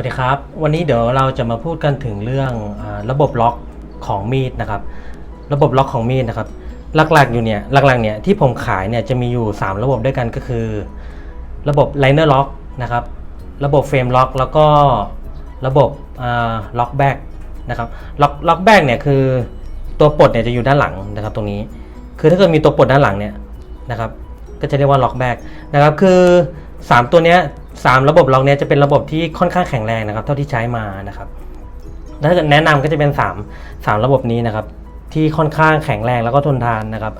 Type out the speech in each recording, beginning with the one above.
วัสดีครับ วันนี้เดี๋ยวเราจะมาพูดกันถึงเรื่องอระบบล็อกของมีดนะครับ ระบบล็อกของมีดนะครับหลักๆอยู่เนี่ยหลักๆเนี่ยที่ผมขายเนี่ยจะมีอยู่ 3 ระบบด้วยกันก็คือ ระบบ liner lock นะครับ ระบบเฟรมล็อกแล้วก็ระบบล็อกแบ็กนะครับล็อกล็อกแบ็กเนี่ยคือตัวปลดเนี่ยจะอยู่ด้านหลังนะครับ ตรงนี้ คือถ้าเกิดมีตัวปลดด้านหลังเนี่ยนะครับ ก็จะเรียกว่าล็อกแบ็กนะครับคือ 3 ตัวเนี้ย สามระบบล็อกเนี้ยจะเป็นระบบที่ค่อนข้างแข็งแรงนะครับ เท่าที่ใช้มานะครับถ้าเกิดแนะนำก็จะเป็น3 3ระบบนี้นะครับ ที่ค่อนข้างแข็งแรงแล้วก็ทนทานนะครับ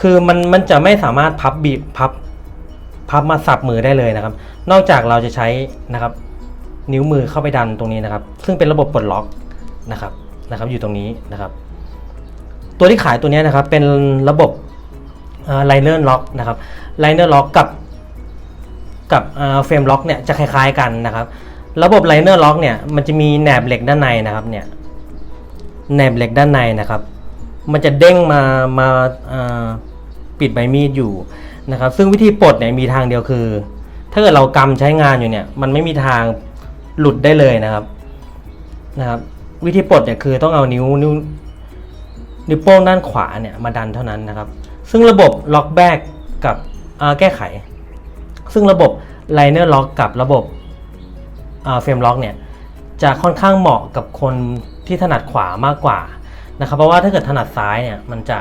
คือมันมันจะไม่สามารถพับบีบพับพับมาสับมือได้เลยนะครับ นอกจากเราจะใช้นะครับ นิ้วมือเข้าไปดันตรงนี้นะครับ ซึ่งเป็นระบบปลดล็อกนะครับนะครับ อยู่ตรงนี้นะครับ ตัวที่ขายตัวนี้นะครับเป็นระบบไลเนอร์ล็อกนะครับไลเนอร์ล็อกกับ กับเฟรมล็อกเนี่ยจะคล้ายๆกันนะครับ ระบบไลเนอร์ล็อกเนี่ยมันจะมีแหนบเหล็กด้านในนะครับเนี่ยแหนบเหล็กด้านในนะครับ มันจะเด้งมามาาปิดใบมีดอยู่นะครับ ซึ่งวิธีปลดเนี่ยมีทางเดียวคือ ถ้าเกิดเรากำใช้งานอยู่เนี่ย มันไม่มีทางหลุดได้เลยนะครับนะครับ วิธีปลดเนี่ยคือต้องเอานิ้วนิ้วนิ้วโป้งด้านขวาเนี่ยมาดันเท่านั้นนะครับ ซึ่งระบบล็อกแบกกับแก้ไข ซึ่งระบบไลเนอร์ล็อกกับระบบเฟรมล็อกเนี่ยจะค่อนข้างเหมาะกับคนที่ถนัดขวามากกว่านะครับเพราะว่าถ้าเกิดถนัดซ้ายเนี่ยมันจะ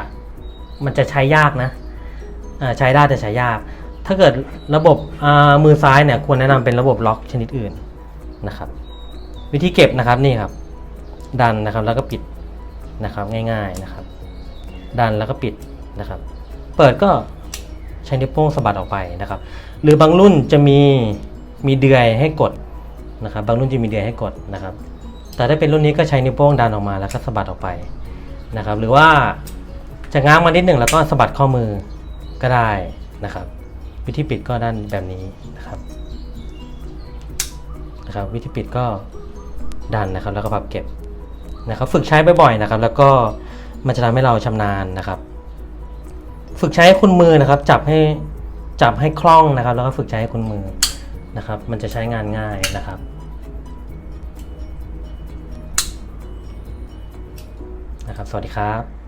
มันจะใช้ยากนะใช้ได้แต่ใช้ยาก ถ้าเกิดระบบมือซ้ายเนี่ยควรแนะนำเป็นระบบล็อกชนิดอื่นนะครับ วิธีเก็บนะครับนี่ครับ ดันนะครับแล้วก็ปิดนะครับง่ายๆนะครับ ดันแล้วก็ปิดนะครับ เปิดก็ ใช้นิ้วโป้งสะบัดออกไปนะครับ หรือบางรุ่นจะมีมีเดือยให้กดนะครับ บางรุ่นจะมีเดือยให้กดนะครับ แต่ถ้าเป็นรุ่นนี้ก็ใช้นิ้วโป้งดันออกมาแล้วก็สะบัดออกไปนะครับ หรือว่าจะง้างมานิดหนึ่งแล้วก็สะบัดข้อมือก็ได้นะครับ วิธีปิดก็ด้านแบบนี้นะครับนะครับ วิธีปิดก็ดันนะครับ แล้วก็พับเก็บนะครับ ฝึกใช้บ่อยๆนะครับ แล้วก็มันจะทำให้เราชำนาญนะครับ ฝึกใช้ให้คุณมือนะครับ จับให้จับให้คล่องนะครับ แล้วก็ฝึกใช้ให้คุณมือนะครับ มันจะใช้งานง่ายนะครับนะครับ สวัสดีครับ